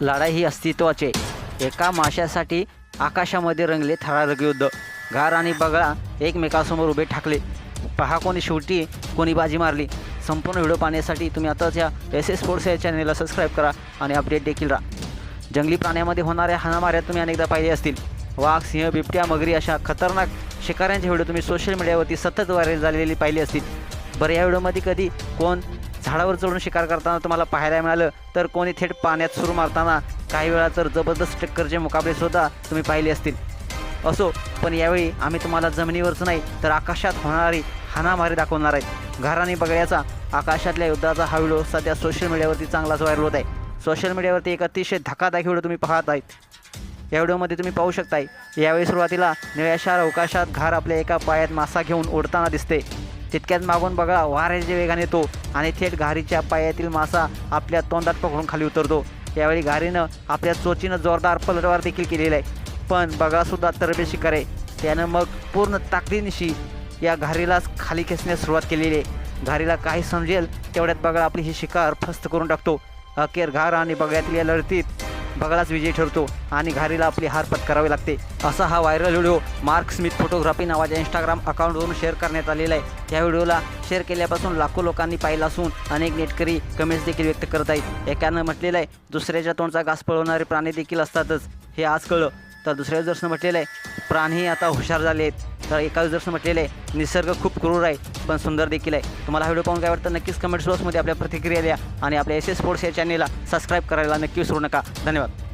लढाई ही अस्तित्वाची आहे. एका माशासाठी आकाशामध्ये रंगले थरारक युद्ध. घार आणि बगळा एकमेकासमोर उभे ठाकले. पहा कोणी शेवटी कोणी बाजी मारली. संपूर्ण व्हिडिओ पाहण्यासाठी तुम्ही आताच या एस एस स्पोर्ट्स या चॅनेलला सबस्क्राईब करा आणि अपडेट देखील राहा. जंगली प्राण्यामध्ये होणाऱ्या हाणामाऱ्या तुम्ही अनेकदा पाहिले असतील. वाघ सिंह बिबट्या मगरी अशा खतरनाक शिकाऱ्यांचे व्हिडिओ तुम्ही सोशल मीडियावरती सतत व्हायरल झालेली पाहिली असतील. बरं या व्हिडिओमध्ये कधी कोण झाडावर चढून शिकार करताना तुम्हाला पाहायला मिळालं तर कोणी थेट पाण्यात सुरू मारताना काही वेळा तर जबरदस्त टक्करचे मुकाबलेसुद्धा तुम्ही पाहिले असतील. असो पण यावेळी आम्ही तुम्हाला जमिनीवरच नाही तर आकाशात होणारी हाणामारी दाखवणार आहे. घराने बगड्याचा आकाशातल्या युद्धाचा हा व्हिडिओ सध्या सोशल मीडियावरती चांगलाच व्हायरल होत आहे. सोशल मीडियावरती एक अतिशय धकादायक व्हिडिओ तुम्ही पाहत आहेत. या व्हिडिओमध्ये तुम्ही पाहू शकताय यावेळी सुरुवातीला निळ्याशार अवकाशात घार आपल्या एका पायात मासा घेऊन ओढताना दिसते. तितक्यात मागून बघा वाऱ्याच्या वेगाने येतो आणि थेट घारीच्या पायातील मासा आपल्या तोंडात पकडून खाली उतरतो. यावेळी घारीनं आपल्या चोचीनं जोरदार पलटवार देखील केलेला आहे. पण बघासुद्धा तरबे शिकार. आहे त्यानं मग पूर्ण ताकदीनिशी या घारीलाच खाली खेचण्यास सुरुवात केलेली आहे. घारीला काही समजेल तेवढ्यात बगळा आपली ही शिकार फस्त करून टाकतो. अखेर घार आणि बगळ्यातील या लढतीत बगळाच विजयी ठरतो आणि घारीला आपली हार पत्करावी लागते. असा हा viral video Mark Smith photography नावाच्या इंस्टाग्राम अकाउंटवरून शेअर करण्यात आलेला आहे. या व्हिडिओला शेअर केल्यापासून लाखो लोकांनी पाहिला असून अनेक नेटकरी कमेंट्स देखील व्यक्त करत आहेत. एकानं म्हटलेलं आहे दुसऱ्याच्या तोंडचा घास पळवणारे प्राणी देखील असतातच. हे आज कळलं. तर दुसऱ्या दर्शन म्हटलेलं आहे प्राणीही आता हुशार झाले आहेत. तर एका दिवसानं म्हटलेलं आहे निसर्ग खूप क्रूर आहे पण सुंदर देखील आहे. तुम्हाला हा व्हिडिओ पाहून काय वाटतं नक्कीच कमेंट्स बॉक्समध्ये आपल्या प्रतिक्रिया द्या आणि आपल्या एस एस स्पोर्ट्स या चॅनेलला सबस्क्राईब करायला नक्की विसरू नका. धन्यवाद.